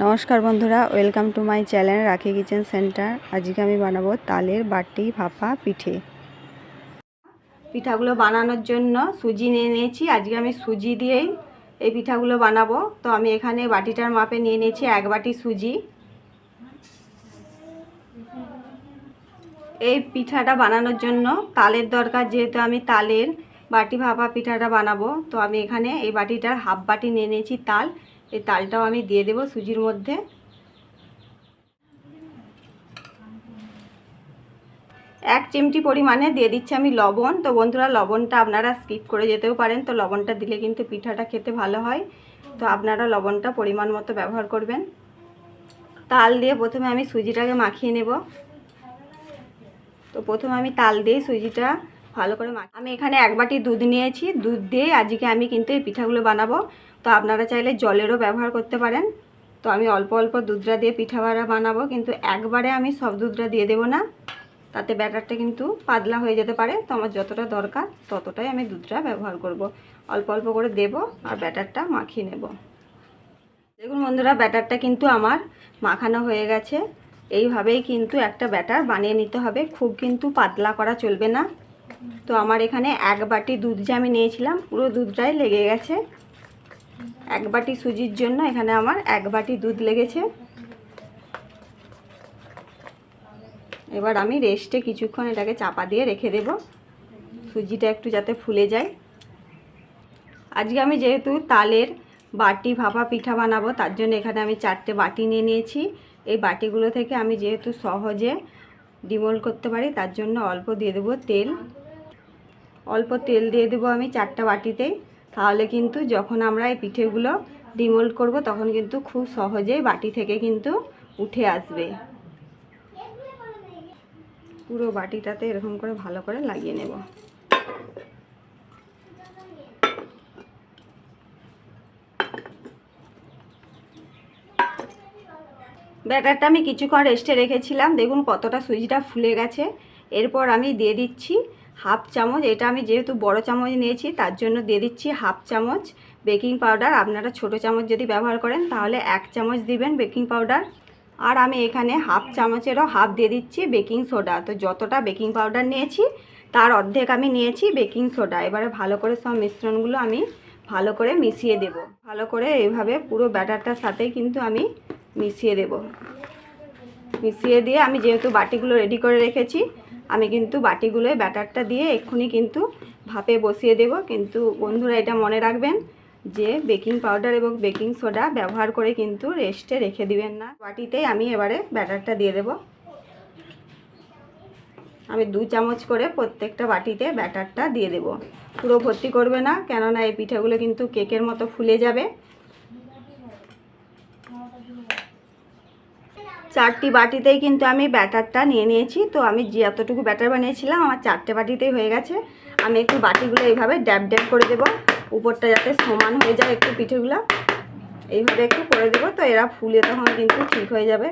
নমস্কার বন্ধুরা, welcome to my channel Rakhi kitchen centre. আজকে আমি বানাবো তালের বাটি, ভাপা, পিঠে। পিঠাগুলো বানানোর জন্য সুজি নিয়ে নিয়েছি। আজকে আমি সুজি দিয়েই এই পিঠাগুলো বানাবো। তো আমি এখানে বাটিটার মাপে নিয়ে নিয়েছি এক বাটি সুজি। এই পিঠাটা বানানোর জন্য তালের দরকার, যেহেতু আমি তালের বাটি, ভাপা, পিঠাটা বানাবো। তো আমি এখানে এই বাটিটার হাফ বাটি নিয়ে নিয়েছি তাল। এই তালটাও আমি দিয়ে দেবো সুজির মধ্যে। এক চিমটি পরিমাণে দিয়ে দিচ্ছি আমি লবণ। তো বন্ধুরা, লবণটা আপনারা স্কিপ করে যেতেও পারেন। তো লবণটা দিলে কিন্তু পিঠাটা খেতে ভালো হয়। তো আপনারা লবণটা পরিমাণ মতো ব্যবহার করবেন। তাল দিয়ে প্রথমে আমি সুজিটাকে মাখিয়ে নেব। তো প্রথমে আমি তাল দিয়ে সুজিটা ভালো করে মাখি। আমি এখানে এক বাটি দুধ নিয়েছি। দুধ দিয়ে আজকে আমি কিন্তু এই পিঠাগুলো বানাবো। তো আপনারা চাইলে জলেরও ব্যবহার করতে পারেন। তো আমি অল্প অল্প দুধটা দিয়ে পিঠা বাড়া বানাবো। কিন্তু একবারে আমি সব দুধটা দিয়ে দেবো না। তাতে ব্যাটারটা কিন্তু পাতলা হয়ে যেতে পারে। তো আমার যতটা দরকার ততটাই আমি দুধটা ব্যবহার করব। অল্প অল্প করে দেব আর ব্যাটারটা মাখিয়ে নেব। দেখুন বন্ধুরা, ব্যাটারটা কিন্তু আমার মাখানো হয়ে গেছে। এইভাবেই কিন্তু একটা ব্যাটার বানিয়ে নিতে হবে। খুব কিন্তু পাতলা করা চলবে না। তো আমার এখানে এক বাটি দুধ যে আমি নিয়েছিলাম, পুরো দুধটাই লেগে গেছে। এক বাটি সুজির জন্য এখানে আমার এক বাটি দুধ লেগেছে। এবার আমি রেস্টে কিছুক্ষণ এটাকে চাপা দিয়ে রেখে দেব। সুজিটা একটু যাতে ফুলে যায়। আজকে আমি যেহেতু তালের বাটি, ভাপা, পিঠা বানাবো, তার জন্য এখানে আমি চারটে বাটি নিয়ে নিয়েছি। এই বাটিগুলো থেকে আমি যেহেতু সহজে ডিমোল করতে পারি, তার জন্য অল্প দিয়ে দেবো তেল। অল্প তেল দিয়ে দেবো আমি চারটা বাটিতেই তাহলে কিন্তু যখন আমরা এই পিঠেগুলো ডিমোল্ড করব, তখন কিন্তু খুব সহজেই বাটি থেকে কিন্তু উঠে আসবে। পুরো বাটিটাতে এরকম করে ভালো করে লাগিয়ে নেব। ব্যাটারটা আমি কিছুক্ষণ রেস্টে রেখেছিলাম। দেখুন কতটা সুজিটা ফুলে গেছে। এরপর আমি দিয়ে দিচ্ছি হাফ চামচ, এটা আমি যেহেতু বড় চামচ নিয়েছি, তার জন্য দিয়ে দিচ্ছি হাফ চামচ বেকিং পাউডার। আপনারা ছোট চামচ যদি ব্যবহার করেন, তাহলে এক চামচ দিবেন বেকিং পাউডার। আর আমি এখানে হাফ চামচেরও হাফ দিয়ে দিচ্ছি বেকিং সোডা। তো যতটা বেকিং পাউডার নিয়েছি, তার অর্ধেক আমি নিয়েছি বেকিং সোডা। এবারে ভালো করে সব মিশ্রণগুলো আমি ভালো করে মিশিয়ে দেব। ভালো করে এইভাবে পুরো ব্যাটারটার সাথেই কিন্তু আমি মিশিয়ে দেব। মিশিয়ে দিয়ে আমি যেহেতু বাটিগুলো রেডি করে রেখেছি আমি কিন্তু বাটিগুলোয় ব্যাটারটা দিয়ে এক্ষুনি কিন্তু ভাপে বসিয়ে দেব। কিন্তু বন্ধুরা এটা মনে রাখবেন যে বেকিং পাউডার এবং বেকিং সোডা ব্যবহার করে কিন্তু রেস্টে রেখে দিবেন না। বাটিতেই আমি এবারে ব্যাটারটা দিয়ে দেব। আমি দু চামচ করে প্রত্যেকটা বাটিতে ব্যাটারটা দিয়ে দেব। পুরো ভর্তি করবে না, কেননা এই পিঠাগুলো কিন্তু কেকের মতো ফুলে যাবে। চারটি বাটিতেই কিন্তু আমি ব্যাটারটা নিয়ে নিয়েছি। তো আমি যে এতটুকু ব্যাটার বানিয়েছিলাম, আমার চারটে বাটিতেই হয়ে গেছে। আমি একটু বাটিগুলো এইভাবে ড্যাব ড্যাব করে দেবো। উপরটা যাতে সমান হয়ে যায় একটু পিঠেগুলো। এইভাবে একটু করে দেবো, তো এরা ফুলে তখন কিন্তু ঠিক হয়ে যাবে।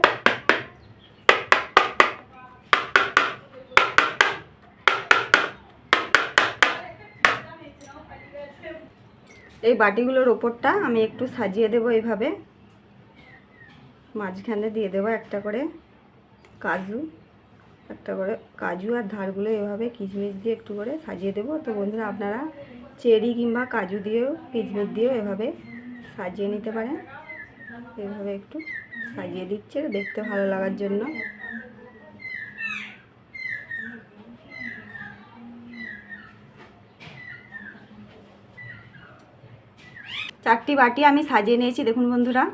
এই বাটিগুলোর ওপরটা আমি একটু সাজিয়ে দেবো এইভাবে। মাঝখানে দিয়ে দেবো একটা করে কাজু, একটা করে কাজু আর ধারগুলো এভাবে কিচমিচ দিয়ে একটু করে সাজিয়ে দেবো। তো বন্ধুরা, আপনারা চেরি কিংবা কাজু দিয়েও কিচমিচ দিয়েও এভাবে সাজিয়ে নিতে পারেন। এভাবে একটু সাজিয়ে দিচ্ছে, দেখতে ভালো লাগার জন্য। চারটি বাটি আমি সাজিয়ে নিয়েছি, দেখুন বন্ধুরা।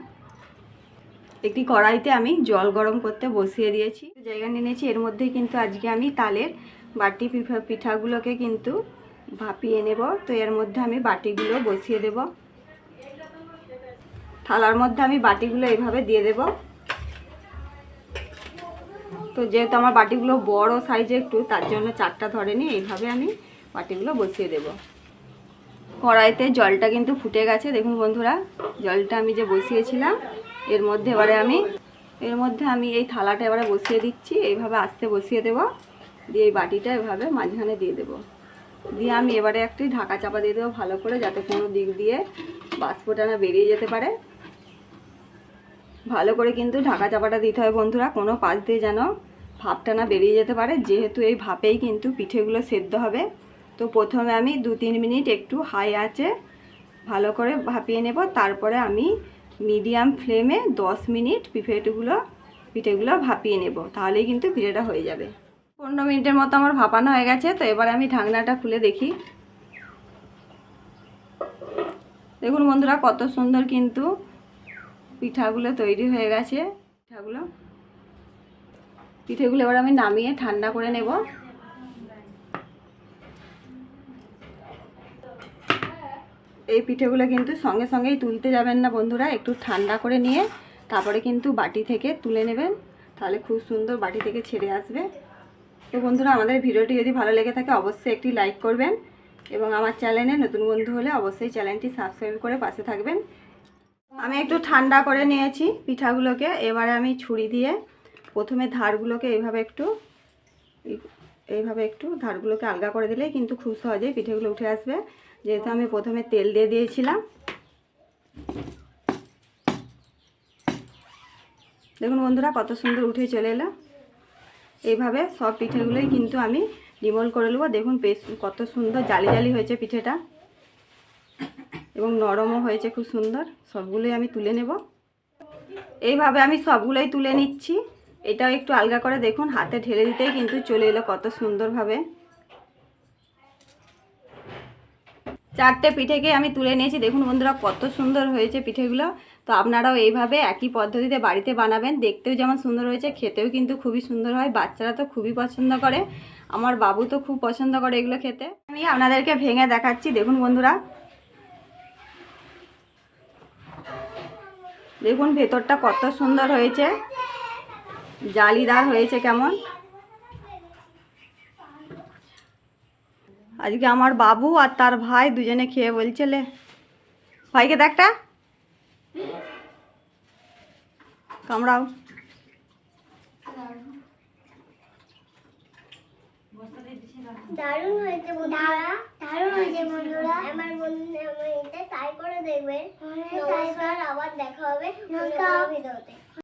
একটি কড়াইতে আমি জল গরম করতে বসিয়ে দিয়েছি। জায়গা নিয়ে নিয়েছি, এর মধ্যে কিন্তু আজকে আমি তালের বাটি পিঠা, পিঠাগুলোকে কিন্তু ভাপিয়ে নেব। তো এর মধ্যে আমি বাটিগুলো বসিয়ে দেব। থালার মধ্যে আমি বাটিগুলো এইভাবে দিয়ে দেব। তো যেহেতু আমার বাটিগুলো বড় সাইজে একটু, তার জন্য চারটা ধরেনি এইভাবে আমি বাটিগুলো বসিয়ে দেব। কড়াইতে জলটা কিন্তু ফুটে গেছে। দেখুন বন্ধুরা, জলটা আমি যে বসিয়েছিলাম এর মধ্যে এবারে আমি, এর মধ্যে আমি এই থালাটা এবারে বসিয়ে দিচ্ছি, এইভাবে আস্তে বসিয়ে দেব। দিয়ে এই বাটিটা এভাবে মাঝখানে দিয়ে দেব। দিয়ে আমি এবারে একটি ঢাকা চাপা দিয়ে দেবো ভালো করে, যাতে কোনো দিক দিয়ে বাষ্পটা না বেরিয়ে যেতে পারে। ভালো করে কিন্তু ঢাকা চাপাটা দিতে হয় বন্ধুরা, কোনো পাশ দিয়ে যেন ভাপটা না বেরিয়ে যেতে পারে। যেহেতু এই ভাপেই কিন্তু পিঠেগুলো সেদ্ধ হবে। তো প্রথমে আমি দু তিন মিনিট একটু হাই আছে ভালো করে ভাপিয়ে নেব। তারপরে আমি মিডিয়াম ফ্লেমে দশ মিনিট পিঠেগুলো পিঠেগুলো ভাপিয়ে নেব, তাহলেই কিন্তু পিঠেটা হয়ে যাবে। পনেরো মিনিটের মতো আমার ভাপানো হয়ে গেছে, তো এবার আমি ঢাকনাটা খুলে দেখি। দেখুন বন্ধুরা, কত সুন্দর কিন্তু পিঠাগুলো তৈরি হয়ে গেছে। পিঠাগুলো, পিঠেগুলো এবার আমি নামিয়ে ঠান্ডা করে নেব। এই পিঠেগুলো কিন্তু সঙ্গে সঙ্গেই তুলতে যাবেন না বন্ধুরা, একটু ঠান্ডা করে নিয়ে তারপরে কিন্তু বাটি থেকে তুলে নেবেন। তাহলে খুব সুন্দর বাটি থেকে ছেড়ে আসবে। তো বন্ধুরা, আমাদের ভিডিওটি যদি ভালো লেগে থাকে অবশ্যই একটি লাইক করবেন এবং আমার চ্যানেলে নতুন বন্ধু হলে অবশ্যই চ্যানেলটি সাবস্ক্রাইব করে পাশে থাকবেন। আমি একটু ঠান্ডা করে নিয়েছি পিঠাগুলোকে, এবারে আমি ছুরি দিয়ে প্রথমে ধারগুলোকে এইভাবে একটু এইভাবে একটু ধারগুলোকে আলগা করে দিলে কিন্তু খুব সহজেই পিঠেগুলো উঠে আসবে। যেহেতু আমি প্রথমে তেল দিয়ে দিয়েছিলাম। দেখুন বন্ধুরা কত সুন্দর উঠে চলে এলো। এইভাবে সব পিঠেগুলোই কিন্তু আমি ডিমোল করে নেব। দেখুন কত সুন্দর জালি জালি হয়েছে পিঠেটা। এবং নরমও হয়েছে খুব সুন্দর। সবগুলোই আমি তুলে নেব। এইভাবে আমি সবগুলোই তুলে নিচ্ছি। এটাও একটু আলগা করে দেখুন, হাতে ঢেলে দিতেই কিন্তু চলে এলো কত সুন্দরভাবে। চারটে পিঠেকে আমি তুলে নিয়েছি, দেখুন বন্ধুরা কত সুন্দর হয়েছে পিঠেগুলো। তো আপনারাও এইভাবে একই পদ্ধতিতে বাড়িতে বানাবেন, দেখতেও যেমন সুন্দর হয়েছে, খেতেও কিন্তু খুবই সুন্দর হয়, বাচ্চারা তো খুবই পছন্দ করে, আমার বাবু তো খুব পছন্দ করে এগুলো খেতে। আমি আপনাদেরকে ভেঙে দেখাচ্ছি, দেখুন বন্ধুরা। দেখুন ভেতরটা কত সুন্দর হয়েছে। জালিদার হয়েছে কেমন? আজকে আমার বাবু আর তার ভাই দুজনে খেয়ে বলছে লে। ভাইকে দেখটা কামড়াও। দারুণ হয়েছে বন্ধুরা। দারুণ হয়েছে বন্ধুরা। আমার বন্ধু আমার এটা ট্রাই করে দেখবে নমস্কার। আবার দেখা হবে নমস্কার। ভিডিওতে